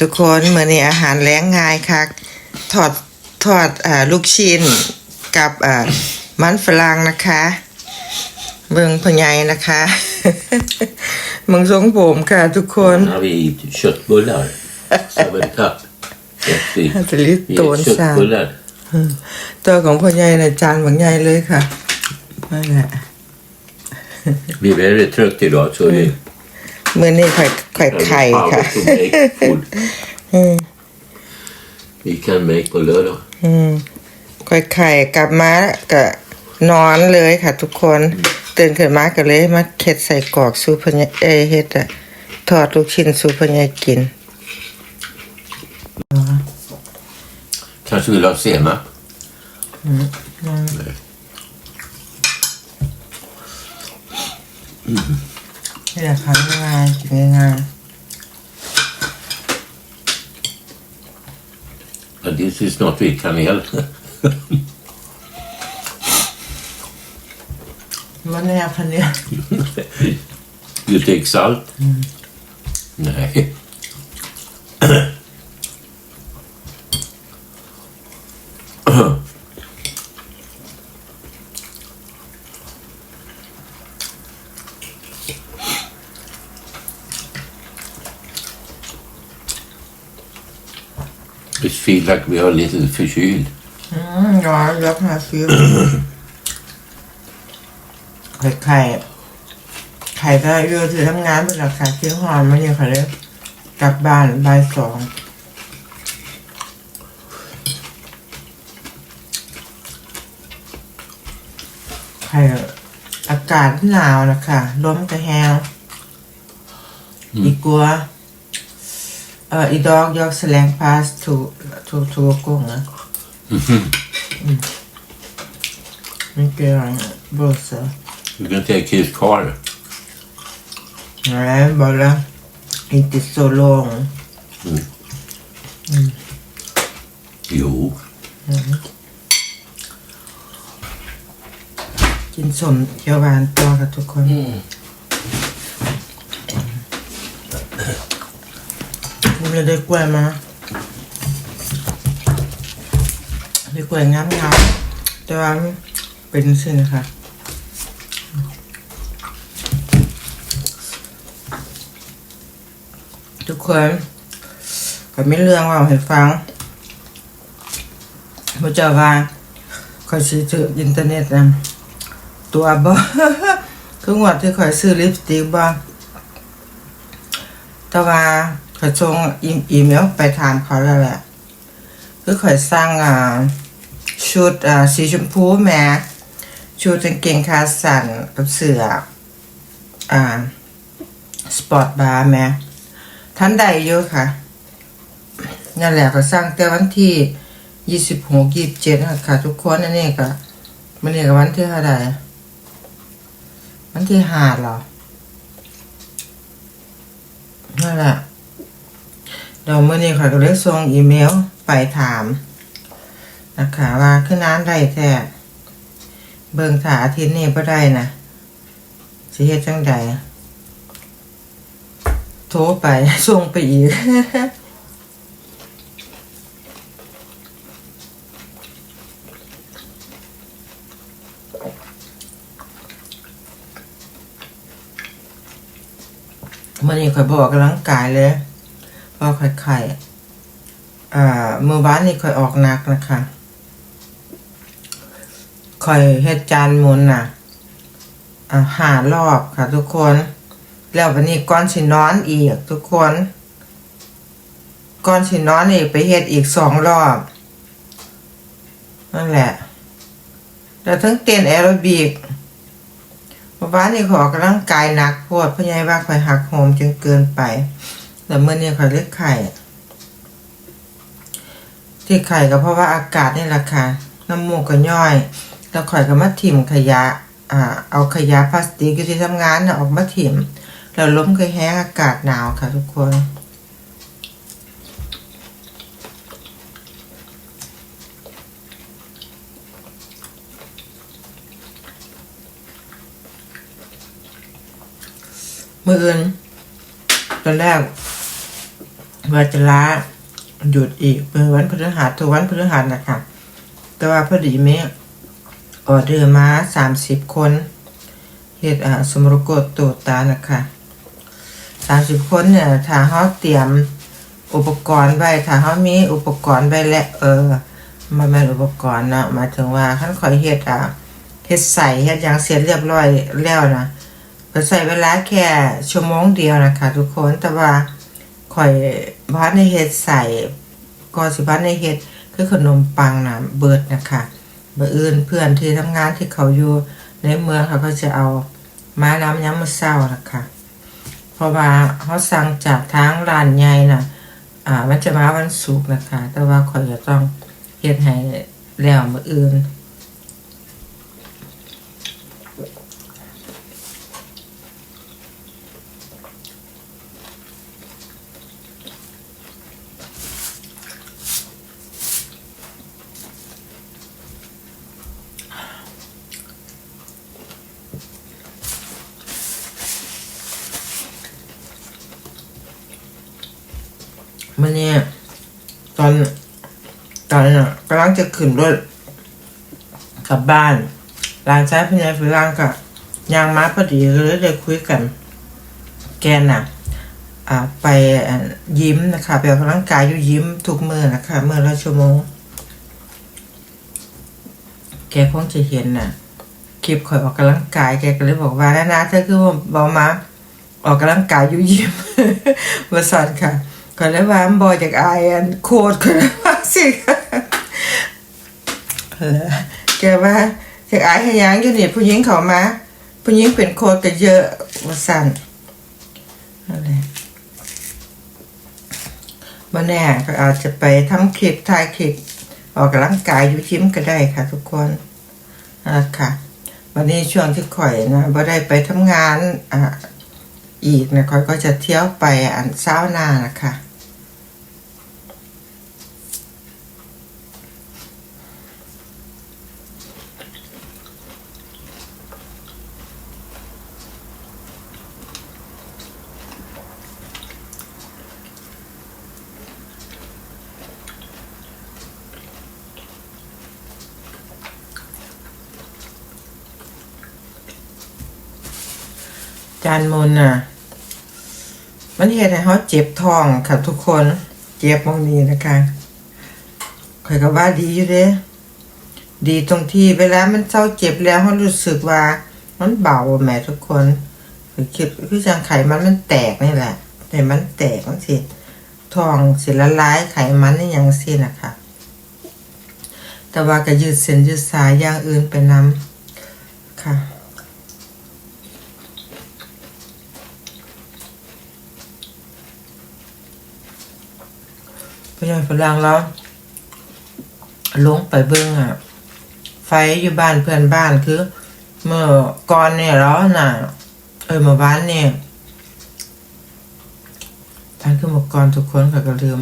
ทุกคนเมื่อนี้อาหารแล้งง่ายค่ะทอดทอดอ่าลูกชิ้นกับอ่ามันฝรั่งนะคะเบิ่งพอใหญายนะคะมึงทรงผมค่ะทุกคน Nu har vi köttbullar. Som en kapp. Jättefint. จะรีบ Vi โตน är ซา köttbullar. ตัวของพ่อใหญ่นะจานบางใหญ่เลยค่ะนั่นแหละ Vi är väldigt trött idag så vi มื้อนี้ไข่ไข่ไข่ค่ะ to make food. Vi kan make på lördag. อืมไข่ไข่กลับมาก็นอนเลยค่ะ ทุกคนตื่นขึ้นมาก็เลยมาเค็ดใส่กรอกสูพญาเอยเฮ็ดอะทอดลูกชิ้นสูพญากิน Kanske vill ha senap? Nej. นี่แหละค่ะง่ายๆกินง่าย But this is not with kanel. ๆมันแนวพันเนี้ย you take salt? Nej. It feels like we are a little förkyld. อืมร้อนยกมาฟิวไข่ไข่ไข่ก็เยอะถือทำงานเป็นราคาเที่ยงหอมมาเนี่ยค่ะเลยกลับบ้านบ่ายสองไข่อากาศหนาวนะคะลมก็แห้งอีกัวเอ่ออีดอกยอกแสลงพาสทูทูทูกุ้งนะ Mycket bussar. You can take his car. Nej, bara inte så lång. Jo. กินสมเขียวหวานตัวกับทุกคนนี่ เราได้กล้วยมาได้กล้วยงามงามๆแต่ว่าเป็นสิ่งนะคะทุกคนก็ไม่เรื่องว่าให้ฟังพระเจ้าว่าเขาซื้อถืออินเทอร์เน็ตนะตัวบ่คืองวดที่คอยซื้อลิปสติกบ่แต่ว่า เขาส่งอีอีเมลไปถามเขาแล้วแหละคือคอยสร้างอ่าชุดอ่าสีชมพูแม่ชุดกางเกงขาสั้นกับเสืออ่าสปอร์ตบาร์แม่ท่านใดอยู่ค่ะนั่นแหละก็สร้างแต่วันที่ยี่สิบหกยี่สิบเจ็ดค่ะทุกคนอันนี้ก็มันนี่ก็วันที่เท่าไหร่วันที่ห้าเหรอนั่นแหละ เดี๋ยวมื่อนี้ข่อยก็เลยส่งอีเมลไปถามนะคะว่าขึ้นน้ำได้แท้เบิ่งถาอาทิตย์นี้บ่ได้นะสิเฮ็ดจังใดโทรไปส่งไปอีกมื่อนี้ข่อยบออกกำลังกายเลย เพราะข่อยไข่อ่าเมื่อวานนี้ข่อยออกหนักนะคะข่อยเฮ็ดจานหมุนน่ะอ่าหารอบค่ะทุกคน แล้ววันนี้ก่อนสินอนอีกทุกคนก่อนสินอนอีกไปเฮ็ดอีกสองรอบนั่นแหละแล้วทั้งเต้นแอโรบิกเมื่อวานนี่ขออกำลังกายหนัก โพดเพราะยายว่าข่อยหักโหมจนเกินไป แต่เมื่อนี้ข่อเลือกไข่ที่ไข่ก็เพราะว่าอากาศนี่แหละค่ะน้ำมูกก็ย่อย แล้วข่อยก็มาถิ่มขยะอ่าเอาขยะพลาสติกที่ทำงานนะออกมาถิ่มแล้วล้มก็แห้งอากาศหนาวค่ะทุกคนมืออื่นตอนแรก ว่าจะลาหยุดอีกเป็นวันพฤหัสทุกวันพฤหัสนะคะแต่ว่าพอดีเมออเดอร์มาสามสิบคนเฮ็ดอ่าสมรกตโตตานะคะสามสิบคนเนี่ยถ้าเขาเตรียมอุปกรณ์ไว้ถ้าเขามีอุปกรณ์ไว้และเออมันเป็นอุปกรณ์เนาะหมายถึงว่าขั้นคอยเฮ็ดอ่าเฮ็ดใส่เฮ็ดอย่างเสร็จเรียบร้อยแล้วนะก็ใส่เวลาแค่ชั่วโมงเดียวนะคะทุกคนแต่ว่าข่อย พัดในเฮ็ดใส่ก็สิพัดในเฮ็ดคือขนมปังนะเบิดนะคะเบออื่นเพื่อนที่ทำงานที่เขาอยู่ในเมืองเขาก็จะเอามาน้ำย้ำมาเศร้านะคะเพราะว่าเขาสั่งจากทางร้านใหญ่น่ะ อ่า มันจะมาวันศุกร์นะคะ แต่ว่าขอยจะต้องเฮ็ดให้แล้วมืออื่น มันเนี่ยตอนตอนน่ะกำลังจะขึ้นรถกลับบ้านหลานชายพญายฝรั่งกับยางมาพอดีเลยได้คุยกัน แกน่ะอ่าไปยิ้มนะคะไปออกกำลังกายอยู่ยิ้มทุกมือนะคะเมื่อละชั่วโมง แกคงจะเห็นน่ะคลิปข่อยออกกำลังกายแกก็เลยบอกว่านะนะเธอคือว่าบอมาออกกำลังกายอยู่ยิมมาสอนค่ะ ก่อนแล้วว่าบอยจากไอายอันโคตรก่อนแล้วว่าสิเอแกว่าจากไอายให้ยังอยู่นี่ผู้หญิงเขามาผู้หญิงเป็นโคตรก็เยอะมาสั่นอะไรมาแน่ก็อาจจะไปทำคลิปถ่ายคลิปออกกำลังกายอยู่ยิมก็ได้ค่ะ ทุกคนอ่าค่ะ วันนี้ช่วงที่ข่อยนะบ่ได้ไปทำงานอ่าอีกนะข่อยก็จะเที่ยวไปอันเช้าหน้านะคะานมนอะ มันเห็นให้เขาเจ็บท้องค่ะทุกคนเจ็บมองนี้นะคะข่อยก็ว่าดีอยู่เด้ดีตรงที่เวลามันเศร้าเจ็บแล้วเขารู้สึกว่า มันเบาแหม่ทุกคนคือคิดคือจังไขมันมันแตกนี่แหละ แต่มันแตกมันสิท้องสิละลายไขมันนี่ยังสินะคะแต่ว่าก็ยืดเส้นยืดสายอย่างอื่นไปนำค่ะ พี่น้องฝรั่งแล้วลงไปเบิ้งอะ ไฟอยู่บ้านเพื่อนบ้านคือ เมื่อก่อนเนี่ยแล้วน่ะ เออเมื่อวานเนี่ยท่านคือเมื่อก่อนทุกคนค่ะก็ลืม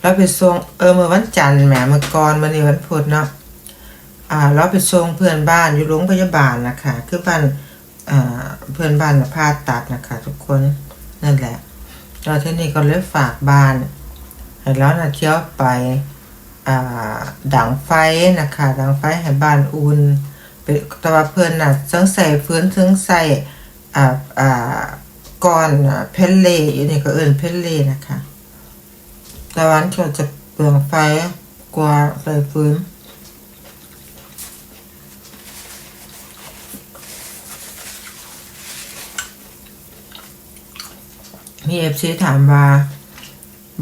เราไปส่งเออเมื่อวันจันทร์แหมเมื่อก่อนวันนี้วันพุธเนาะอ่า เราไปส่งเพื่อนบ้านอยู่โรงพยาบาลนะคะคือบ้านอ่าเพื่อนบ้านผ่าตัดนะคะ ทุกคนนั่นแหละเราที่นี่ก็เลยฝากบ้าน แล้วนะเที่ยวไปอ่าดังไฟนะคะดังไฟให้บ้านอุ่นเป็นแต่ว่าเพื่อนน่ะเชิงใส่ฟื้นเชิงใส่อ่าอ่าก้อนเพลเลอยู่นี่ก็เอิ้นเพลเลนะคะแต่วันก็จะเปลืองไฟกว่าใส่ฟื้นมีเอฟซีถามว่า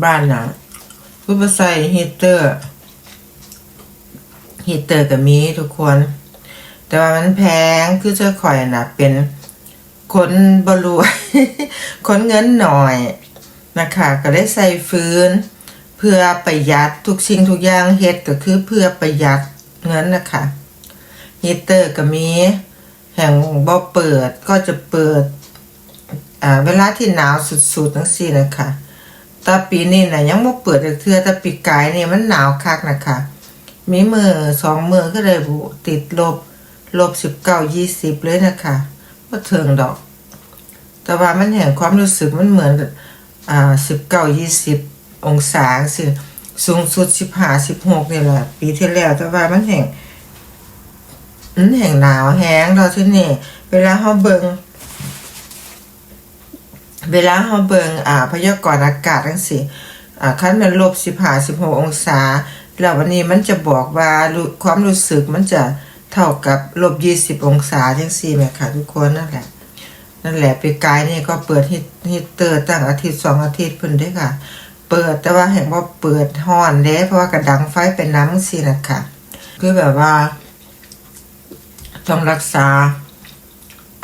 บ้านน่ะ อบ่ใส่ฮีเตอร์ฮีเตอร์ก็มีทุกคน แต่ว่ามันแพงคือเจ้าข่อยนะเป็นคนบรวยคนเงินหน่อยนะคะก็ได้ใส่ฟืนเพื่อประหยัดทุกสิ่งทุกอย่างเฮ็ดก็คือเพื่อประหยัดเงินนะคะฮีเตอร์ก็มีแห่งบ่เปิดก็จะเปิดเวลาที่หนาวสุดๆทั้งสี่นะคะ แต่ปีนี้นะยังบ่เปิดจักเทือแต่ปีกายนี่มันหนาวคักนะคะมีมือสองมือก็เลยติดลบลบสิบเก้ายี่สิบเลยนะคะว่าเทิงดอก แต่ว่ามันเห็นความรู้สึกมันเหมือนอ่าสิบเก้ายี่สิบองศาสิสูงสุดสิบห้าสิบหกนี่แหละปีที่แล้ว แต่ว่ามันแห่งมันแห่งหนาวแห้งเราที่นี่ เวลาเขาเบิง เวลาเขาเบิงอ่าพยากรณ์อากาศทั้งสิอ่าคันมันลบสิบห้าสิบหกองศา แล้ววันนี้มันจะบอกว่าความรู้สึกมันจะเท่ากับลบยี่สิบองศาทั้งสี่แม่ค่ะทุกคนนั่นแหละนั่นแหละปีกายนี่ก็เปิดฮิตเตอร์ตั้งอาทิตย์สองอาทิตย์เพิ่นด้อค่ะ เปิดแต่ว่าเห็นว่าเปิดห้อนเด้เพราะว่ากระดังไฟเป็นน้ำสินะคะคือแบบว่า ต้องรักษา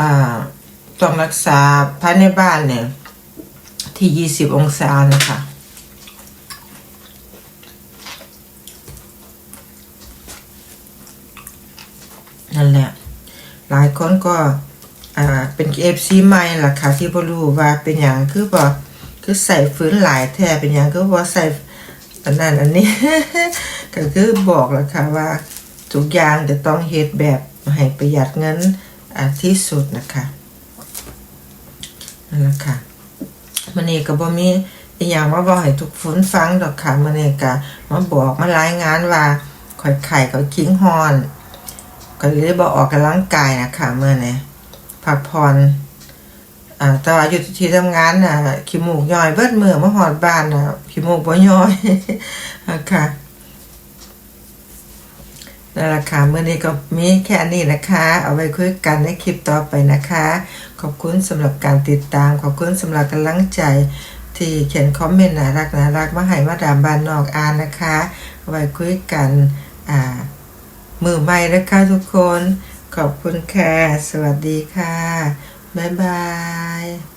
อ่า ต้องรักษาภายในบ้านเนี่ย ที่ยี่สิบองศานะคะนั่นแหละ หลายคนก็อ่าเป็นเอฟซีใหม่ล่ะค่ะที่บรู้ว่าเป็นอย่างคือบ่คือใส่ฟื้นหลายแท้เป็นอย่างคือบ่ใส่อันนั้นอันนี้ ก็คือบอกล่ะค่ะว่าทุกอย่างจะต้องเฮ็ดแบบให้ประหยัดเงินที่สุดนะคะ นั่นแหละค่ะมันนี้ก็บ่มีอีหยังมาบอกให้ทุกคนฟังดอกค่ะมันนี้ก็มาบอกมารายงานว่าข่อยไข่ข่อยคิงฮอนก็เลยบอกออกกำลังกายนะคะเมื่อนี้พักผ่อนอ่าต่ว่าอยู่ที่ทำงานน่ะขี้มูกย่อยเบิดมือมาหอดบ้านน่ะขี้มูกบ่ย่อยนะคะ นั่นแหละค่ะเมื่อนี้ก็มีแค่นี้นะคะ เอาไว้คุยกันในคลิปต่อไปนะคะ ขอบคุณสำหรับการติดตาม ขอบคุณสำหรับกำลังใจ ที่เขียนคอมเมนต์น่ารักน่ารักมาให้มาดามบานนอกอ่านนะคะเอาไว้คุยกันอ่ามือใหม่นะคะทุกคน ขอบคุณค่ะ สวัสดีค่ะ บ๊ายบาย